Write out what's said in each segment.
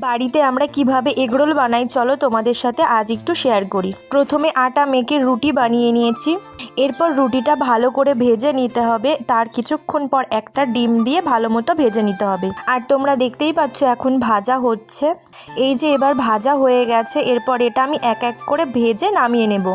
বাড়িতে আমরা কীভাবে এগরোল বানাই, চলো তোমাদের সাথে আজ একটু শেয়ার করি। প্রথমে আটা মেখে রুটি বানিয়ে নিয়েছি। এরপর রুটিটা ভালো করে ভেজে নিতে হবে। তার কিছুক্ষণ পর একটা ডিম দিয়ে ভালো মতো ভেজে নিতে হবে। আর তোমরা দেখতেই পাচ্ছ এখন ভাজা হচ্ছে। এই যে এবার ভাজা হয়ে গেছে, এরপর এটা আমি এক এক করে ভেজে নামিয়ে নেব।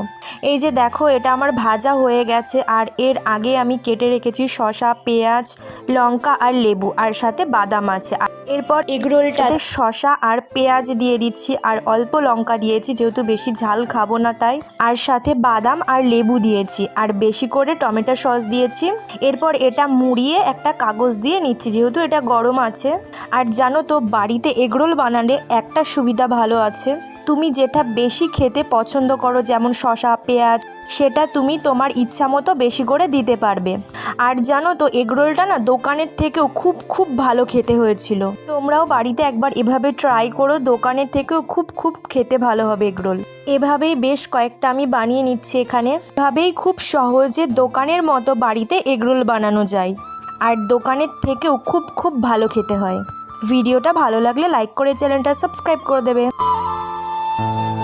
এই যে দেখো, এটা আমার ভাজা হয়ে গেছে। আর এর আগে আমি কেটে রেখেছি শসা, পেঁয়াজ, লঙ্কা আর লেবু, আর সাথে বাদাম আছে। আর এরপর এগরোলটাতে শশা আর পেঁয়াজ দিয়ে দিচ্ছি, আর অল্প লঙ্কা দিয়েছি, যেহেতু বেশি ঝাল খাব না তাই। আর সাথে বাদাম আর লেবু দিয়েছি, আর বেশি করে টমেটো সস দিয়েছি। এরপর এটা মুড়িয়ে একটা কাগজ দিয়ে নিচ্ছি, যেহেতু এটা গরম আছে। আর জানো তো, বাড়িতে এগরোল বানালে একটা সুবিধা ভালো আছে। তুমি যেটা বেশি খেতে পছন্দ করো, যেমন শশা পেঁয়াজ, সেটা তুমি তোমার ইচ্ছা মতো বেশি করে দিতে পারবে। আর জানো তো, এগরোলটা না দোকানের থেকেও খুব খুব ভালো খেতে হয়েছিল। তোমরাও বাড়িতে একবার এভাবে ট্রাই করো, দোকানের থেকেও খুব খুব খেতে ভালো হবে এগরোল। এভাবেই বেশ কয়েকটা আমি বানিয়ে নিচ্ছি এখানে। এভাবেই খুব সহজে দোকানের মতো বাড়িতে এগরোল বানানো যায়। আর দোকানের থেকেও খুব খুব ভালো খেতে হয়। ভিডিওটা ভালো লাগলে লাইক করে চ্যানেলটা সাবস্ক্রাইব করে দেবে। Thank you.